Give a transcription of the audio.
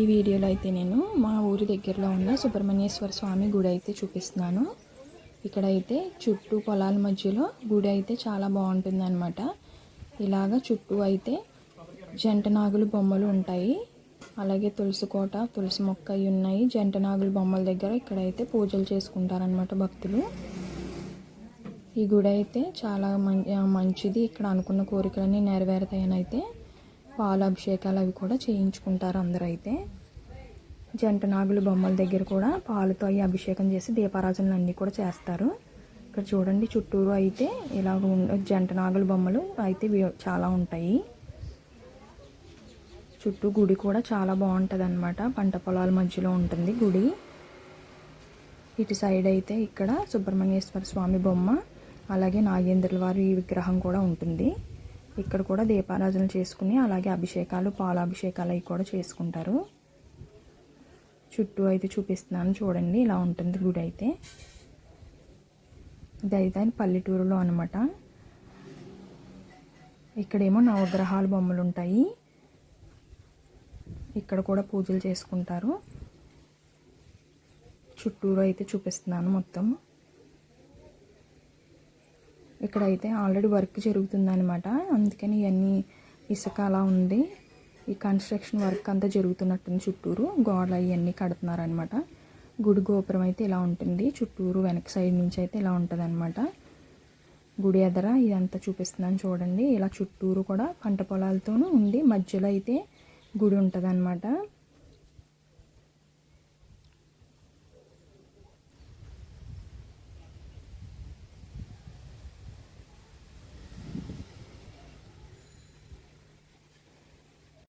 ఈ వీడియోలో అయితే నేను మా ఊరి దగ్గరలో ఉన్న సుబ్రహ్మణ్యేశ్వర స్వామి గుడి అయితే చూపిస్తున్నాను. ఇక్కడైతే చుట్టూ పొలాల మధ్యలో గుడి అయితే చాలా బాగుంటుంది అనమాట ఇలాగ చుట్టూ అయితే జంట నాగులు బొమ్మలు ఉంటాయి. అలాగే తులసి కోట తులసి మొక్క అవి ఉన్నాయి. జంట నాగుల బొమ్మల దగ్గర ఇక్కడైతే పూజలు చేసుకుంటారనమాట భక్తులు. ఈ గుడి అయితే చాలా మంచిది. ఇక్కడ అనుకున్న కోరికలన్నీ నెరవేరుతాయని అయితే పాల అభిషేకాలు అవి కూడా చేయించుకుంటారు అందరూ అయితే జంట నాగుల బొమ్మల దగ్గర కూడా పాలతో అవి అభిషేకం చేసి దీపారాజనలు అన్నీ కూడా చేస్తారు. ఇక్కడ చూడండి చుట్టూరు అయితే ఇలా జంట నాగుల బొమ్మలు అయితే చాలా ఉంటాయి. చుట్టూ గుడి కూడా చాలా బాగుంటుంది అనమాట పంట పొలాల మధ్యలో ఉంటుంది గుడి. ఇటు సైడ్ అయితే ఇక్కడ సుబ్రహ్మణ్యేశ్వర స్వామి బొమ్మ అలాగే నాగేంద్రుల వారి విగ్రహం కూడా ఉంటుంది. ఇక్కడ కూడా దీపారాధన చేసుకుని అలాగే అభిషేకాలు పాలాభిషేకాలు అవి కూడా చేసుకుంటారు. చుట్టూ అయితే చూపిస్తున్నాను చూడండి ఇలా ఉంటుంది గుడి అయితే. ఇది అయితే పల్లెటూరులో అనమాట ఇక్కడేమో నవగ్రహాల బొమ్మలు ఉంటాయి. ఇక్కడ కూడా పూజలు చేసుకుంటారు. చుట్టూరు అయితే చూపిస్తున్నాను మొత్తం. ఇక్కడైతే ఆల్రెడీ వర్క్ జరుగుతుందనమాట అందుకని ఇవన్నీ ఇసుక అలా ఉంది. ఈ కన్స్ట్రక్షన్ వర్క్ అంతా జరుగుతున్నట్టుంది చుట్టూరు. గోడలు అవన్నీ కడుతున్నారనమాట గుడి గోపురం అయితే ఇలా ఉంటుంది. చుట్టూరు వెనక సైడ్ నుంచి అయితే ఇలా ఉంటుంది అనమాట గుడి ఎదర ఇదంతా చూపిస్తున్నాను చూడండి. ఇలా చుట్టూరు కూడా పంట పొలాలతోనూ ఉంది. మధ్యలో అయితే గుడి ఉంటుంది